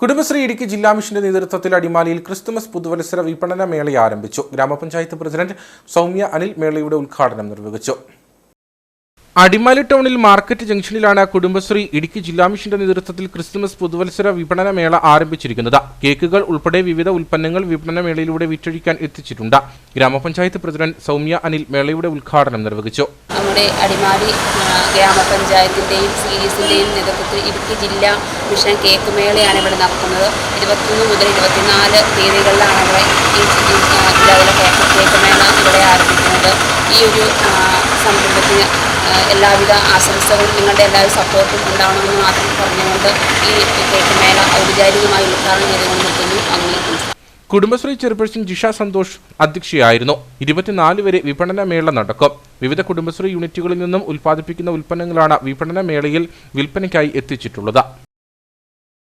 കുടുംബശ്രീ ഇടുക്കി ജില്ലാ മിഷന്റെ നേതൃത്വത്തിൽ അടിമാലിയിൽ ക്രിസ്തുമസ് പുതുവത്സര വിപണന മേള ആരംഭിച്ചു. ഗ്രാമപഞ്ചായത്ത് പ്രസിഡന്റ് സൗമ്യ അനിൽ മേളയുടെ ഉദ്ഘാടനം നിർവഹിച്ചു. അടിമാലി ടൗണിൽ മാർക്കറ്റ് ജംഗ്ഷനിലാണ് കുടുംബശ്രീ ഇടുക്കി ജില്ലാ മിഷന്റെ നേതൃത്വത്തിൽ ക്രിസ്മസ് പുതുവത്സര വിപണന മേള ആരംഭിച്ചിരിക്കുന്നത്. കേക്കുകൾ ഉൾപ്പെടെ വിവിധ ഉൽപ്പന്നങ്ങൾ വിപണന മേളയിലൂടെ വിറ്റഴിക്കാൻ എത്തിച്ചിട്ടുണ്ട്. ഗ്രാമപഞ്ചായത്ത് പ്രസിഡന്റ് സൗമ്യ അനിൽ മേളയുടെ ഉദ്ഘാടനം നിർവഹിച്ചു. നമ്മുടെ അടിമാലി ഗ്രാമപഞ്ചായത്തിന്റെയും സീരീസിന്റെയും നേതൃത്വത്തിൽ ഇടുക്കി ജില്ലാ മിഷൻ കേക്ക് മേളയാണ് ഇവിടെ നടക്കുന്നത്. ഇരുപത്തൊന്ന് മുതൽ ഇരുപത്തിനാല് തീയതികളിലാണ് ഇവിടെ ഈ കേക്ക് മേള ഇവിടെ ആരംഭിക്കുന്നത്. ഈ ഒരു സംരംഭത്തിന് എല്ലാവിധ ആശംസകളും നിങ്ങളുടെ എല്ലാവരും സപ്പോർട്ടും ഉണ്ടാവണമെന്ന് മാത്രം പറഞ്ഞുകൊണ്ട് ഈ കേക്ക് മേള ഔപചാരികമായി ഉദ്ഘാടനം ചെയ്തുകൊണ്ട് നിർത്തുന്നു അങ്ങനെ കുടുംബശ്രീ ചെയർപേഴ്സൺ ജിഷ സന്തോഷ് അധ്യക്ഷയായിരുന്നു. ഇരുപത്തിനാല് വരെ വിപണന മേള നടക്കും. വിവിധ കുടുംബശ്രീ യൂണിറ്റുകളിൽ നിന്നും ഉൽപ്പാദിപ്പിക്കുന്ന ഉൽപ്പന്നങ്ങളാണ് വിപണന മേളയിൽ വിൽപ്പനയ്ക്കായി എത്തിച്ചിട്ടുള്ളത്.